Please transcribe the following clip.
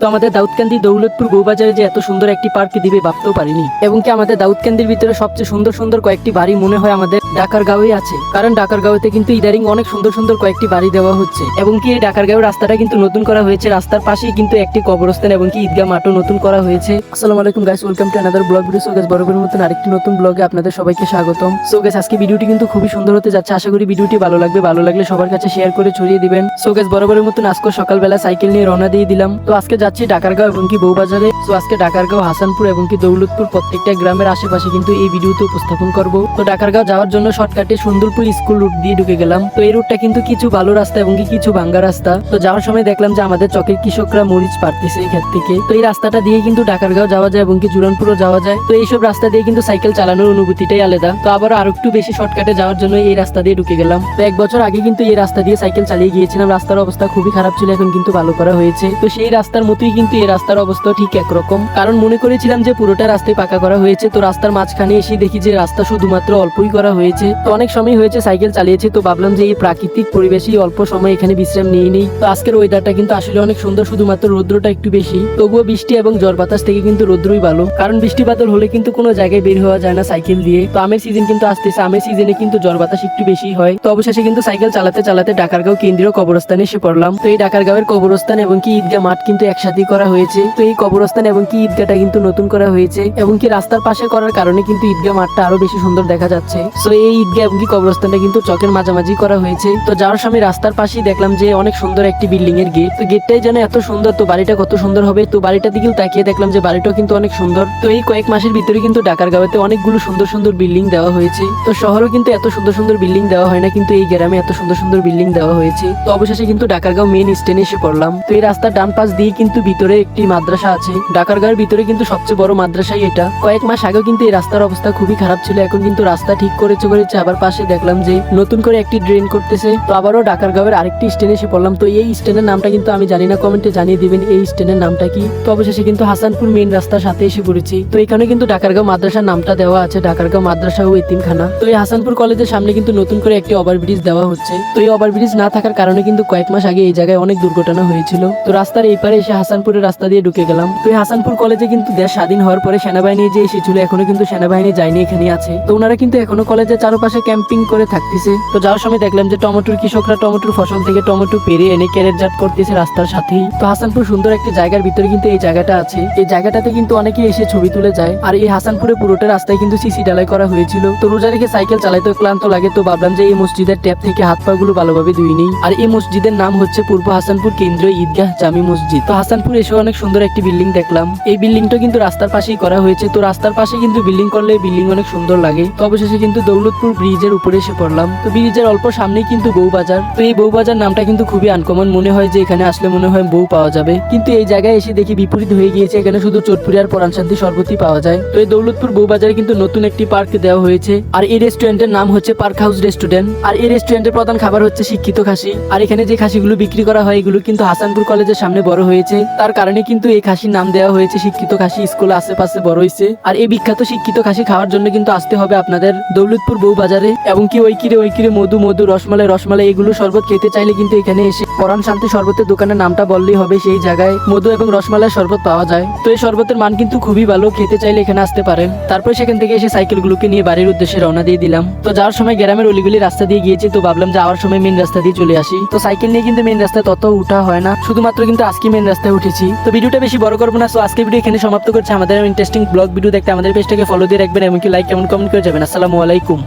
তো আমাদের দাউদকান্দি দৌলতপুর বউবাজারে যে এত সুন্দর একটি পার্ক দিবে ভাবতেও পারিনি। এবং কি আমাদের দাউদকান্দির ভিতরে সবচেয়ে সুন্দর সুন্দর কয়েকটি বাড়ি মনে হয় আমাদের ডাকার গাঁওয়ে আছে। কারণ ডাকার গাঁওতে কিন্তু ইদারিং অনেক সুন্দর সুন্দর কয়েকটি বাড়ি দেওয়া হচ্ছে। এবং কি এই ডাকার গাঁও রাস্তাটা কিন্তু নতুন করা হয়েছে। রাস্তার পাশেই কিন্তু একটি কবরস্থান এবং কি ঈদগাহ মাঠও নতুন করা হয়েছে। আসসালামু আলাইকুম guys welcome to another vlog video so guys বরাবরের মতন আরেকটি নতুন ব্লগে আপনাদের সবাইকে স্বাগতম। সো গাইস আজকে ভিডিওটি কিন্তু খুবই সুন্দর হতে যাচ্ছে। আশা করি ভিডিওটি ভালো লাগবে। ভালো লাগলে সবার কাছে শেয়ার করে ছড়িয়ে দিবেন। সো গাইস বরাবরের মতন আজকে সকালবেলা সাইকেল নিয়ে রওনা দিয়ে দিলাম। তো আজকে যাচ্ছি ডাকারগাঁও এবং কি বউবাজারে সো আজকে ডাকারগাঁও, হাসানপুর এবং কি দৌলতপুর প্রত্যেকটা গ্রামের আশেপাশে কিন্তু এই ভিডিওতে উপস্থাপন করব। তো ডাকারগাঁও যাওয়ার জন্য শর্টকাটে সুন্দরপুর স্কুল রুট দিয়ে ঢুকে গেলাম। তো এই রুটটা কিন্তু কিছু ভালো রাস্তা এবং কি কিছু ভাঙ্গা রাস্তা। তো যাওয়ার সময় দেখলাম যে আমাদের চকের কৃষকরা মরিচ পারতেছে ক্ষেত থেকে। তো এই রাস্তাটা দিয়ে কিন্তু ডাকারগাঁও যাওয়া যায় এবং কি জুরানপুরও যাওয়া যায়। তো এইসব রাস্তা দিয়ে কিন্তু সাইকেল চালানোর অনুভূতিটাই আলাদা। তো আবার আরও একটু বেশি শর্টকাটে যাওয়ার জন্য এই রাস্তা দিয়ে ঢুকে গেলাম। তো এক বছর আগে কিন্তু এই রাস্তা দিয়ে সাইকেল চালিয়ে গিয়েছিলাম। রাস্তার অবস্থা খুবই খারাপ ছিল, এখন কিন্তু ভালো করা হয়েছে। তো সেই রাস্তার মতোই কিন্তু এই রাস্তার অবস্থা ঠিক একরকম। কারণ মনে করেছিলাম যে পুরোটা রাস্তায় পাকা করা হয়েছে, তো রাস্তার মাঝখানে এসে দেখি যে রাস্তা শুধুমাত্র অল্পই করা হয়েছে। তো অনেক সময় হয়েছে সাইকেল চালিয়েছে, তো ভাবলাম যে এই প্রাকৃতিক পরিবেশেই অল্প সময় এখানে বিশ্রাম নিয়ে নেই। তো আজকের ওয়েদারটা কিন্তু আসলে অনেক সুন্দর, শুধুমাত্র রৌদ্রটা একটু বেশি। তবুও বৃষ্টি এবং ঝড় বাতাস থেকে কিন্তু রৌদ্রই ভালো। কারণ বৃষ্টি বাদল হলে কিন্তু কোনো জায়গায় বের হওয়া যায় না সাইকেল দিয়ে। তো আমের সিজন কিন্তু আসতেছে, আমের সিজনে কিন্তু ঝড় বাতাস একটু বেশি হয়। তো অবশেষে কিন্তু সাইকেল চালাতে চালাতে ডাকারগাঁও কেন্দ্রীয় কবরস্থানে এসে পড়লাম। তো এই ডাকারগাঁওয়ের কবরস্থান এবং কি ঈদগাহ মাঠ কিন্তু একসাথেই করা হয়েছে। তো এই কবরস্থান এবং কি ঈদগাহটা কিন্তু নতুন করা হয়েছে এবং কি রাস্তার পাশে করার কারণে কিন্তু ঈদগাহ মাঠটা আরও বেশি সুন্দর দেখা যাচ্ছে। তো এই ঈদগাহ এবং কি কবরস্থানটা কিন্তু চকের মাঝামাঝি করা হয়েছে। তো যাওয়ার সময় রাস্তার পাশেই দেখলাম যে অনেক সুন্দর একটি বিল্ডিং এর গেট। তো গেটটাই যেন এত সুন্দর, তো বাড়িটা কত সুন্দর হবে। তো বাড়িটার দিকেও তাকিয়ে দেখলাম যে বাড়িটাও কিন্তু অনেক সুন্দর। তো এই কয়েক মাসের ভিতরে কিন্তু ঢাকার গাঁওতে অনেকগুলো সুন্দর সুন্দর বিল্ডিং দেওয়া হয়েছে। তো শহরেও কিন্তু এত সুন্দর সুন্দর বিল্ডিং দেওয়া হয় না, কিন্তু এই গ্রামে এত সুন্দর সুন্দর বিল্ডিং দেওয়া হয়েছে। তো অবশেষে কিন্তু ডাকারগাঁও মেন স্টেশনে এসে পড়লাম। তো এই রাস্তার ডান পাশ দিয়ে কিন্তু ভিতরে একটি মাদ্রাসা আছে। ডাকারগাঁওয়ের ভিতরে কিন্তু সবচেয়ে বড় মাদ্রাসাই এটা। কয়েক মাস আগেও কিন্তু এই রাস্তার অবস্থা খুবই খারাপ ছিল। এখন কিন্তু রাস্তা ঠিক করেছে করেছে। আবার পাশে দেখলাম যে নতুন করে একটি ড্রেন করতেছে। তো আবারও ডাকারগাঁওয়ের আরেকটি স্টেশনে এসে পড়লাম। তো এই স্টেশনের নামটা কিন্তু আমি জানি না। কমেন্টে জানিয়ে দিবেন এই স্টেশনের নামটা কি। তো অবশেষে কিন্তু হাসানপুর মেন রাস্তার সাথে এসে পড়েছি। তো এখানে কিন্তু ডাকারগাঁও মাদ্রাসার নামটা দেওয়া আছে। ডাকারগাঁও মাদ্রাসা ও এতিমখানা। তো এই হাসানপুর কলেজের সামনে কিন্তু নতুন করে একটি ওভারব্রিজ দেওয়া হচ্ছে। তো এই ওভারব্রিজ না থাকার কারণে কিন্তু কয়েক মাস আগে এই জায়গায় অনেক দুর্ঘটনা হয়েছিল। তো রাস্তার এই পারে এসে হাসানপুরের রাস্তা দিয়ে ঢুকে গেলাম। তো হাসানপুর কলেজে কিন্তু দেশ স্বাধীন হওয়ার পরে সেনাবাহিনী যে এসেছিল, এখনও কিন্তু সেনাবাহিনী যায়নি এখানে আছে। তো ওনারা কিন্তু এখনও কলেজের চারপাশে ক্যাম্পিং করে থাকতেছে। তো যাওয়ার সময় দেখলাম যে টমেটোর কৃষকরা টমেটোর ফসল থেকে টমেটো পেরে এনে ক্যারেটজাট করতেছে রাস্তার সাথেই। তো হাসানপুর সুন্দর একটি জায়গার ভিতরে কিন্তু এই জায়গাটা আছে। এই জায়গাটাতে কিন্তু অনেকে এসে ছবি তুলে যায়। আর এই হাসানপুরে পুরোটা রাস্তায় কিন্তু সিসি ডালাই করা হয়েছিল। তো রোজা রেখে সাইকেল চালাইতে ক্লান্ত লাগে, তো ভাবলাম যে এই মসজিদের ট্যাপ থেকে হাত পা গুলো ভালোভাবে ধুই নেই। আর এই মসজিদের নাম হচ্ছে পূর্ব হাসানপুর কেন্দ্রীয় ঈদগাহ জামি মসজিদ। তো হাসানপুর এসে অনেক সুন্দর একটি বিল্ডিং দেখলাম। এই বিল্ডিংটা কিন্তু রাস্তার পাশেই করা হয়েছে। তো রাস্তার পাশে কিন্তু বিল্ডিং করলে বিল্ডিং অনেক সুন্দর লাগে। তো অবশেষে কিন্তু দৌলতপুর ব্রিজের উপরে এসে পড়লাম। তো ব্রিজের অল্প সামনেই কিন্তু বউবাজার। তো এই বউবাজার নামটা কিন্তু খুবই আনকমন মনে হয় যে এখানে আসলে মনে হয় বউ পাওয়া যাবে। কিন্তু এই জায়গায় এসে দেখি বিপরীত হয়ে গিয়েছে। এখানে শুধু চোটপুরি আর পরাণ শান্তি শরবতই পাওয়া যায়। তো এই দৌলতপুর বউবাজারে কিন্তু নতুন একটি পার্ক দেওয়া হয়েছে। আর এই রেস্টুরেন্টের নাম হচ্ছে পার্ক হাউস রেস্টুরেন্ট। আর এই রেস্টুরেন্টের প্রধান খাবার হচ্ছে শিক্ষিত খাসি। আর এখানে যে খাসিগুলো বিক্রি করা হয়, এগুলো কিন্তু হাসানপুর কলেজের সামনে বড় হয়েছে। তার কারণে কিন্তু এই খাসির নাম দেওয়া হয়েছে শিক্ষিত খাসি স্কুল আশেপাশে বড় হয়েছে আর এই বিখ্যাত শিক্ষিত খাসি খাওয়ার জন্য কিন্তু আসতে হবে আপনাদের দৌলতপুর বউবাজারে এবং কি ওই কিরে ওই কিরে মধু মধু, রসমালাই রসমালাই, এগুলো শরবত খেতে চাইলে কিন্তু এখানে এসে পরাণ শান্তি শরবতের দোকানের নামটা বললেই হবে, সেই জায়গায় মধু এবং রসমালাই শরবত পাওয়া যায়। তো এই শরবতের মান কিন্তু খুবই ভালো, খেতে চাইলে এখানে আসতে পারেন। তারপর সেখান থেকে এসে সাইকেলগুলোকে নিয়ে বাড়ির উদ্দেশ্যে রওনা দিয়ে দিলাম। তো যাওয়ার সময় গ্রামের অলিগুলি রাস্তা দিয়ে গিয়েছি, তো ভাবলাম যাওয়ার সময় মেন রাস্তা দিয়ে চলে আসি। তো সাইকেল নিয়ে কিন্তু মেন রাস্তায় তত উঠা হয় না, শুধুমাত্র কিন্তু আজকে মেন রাস্তায় উঠেছি। তো ভিডিওটা বেশি বড় করব না সো আজকে ভিডিও এখানে সমাপ্ত করছে। আমাদের ইন্টারেস্টিং ব্লগ ভিডিও দেখতে আমাদের পেজটাকে ফলো দিয়ে রাখবেন, এমনকি লাইক কেমন কমেন্ট করে যাবেন। আসসালামু আলাইকুম।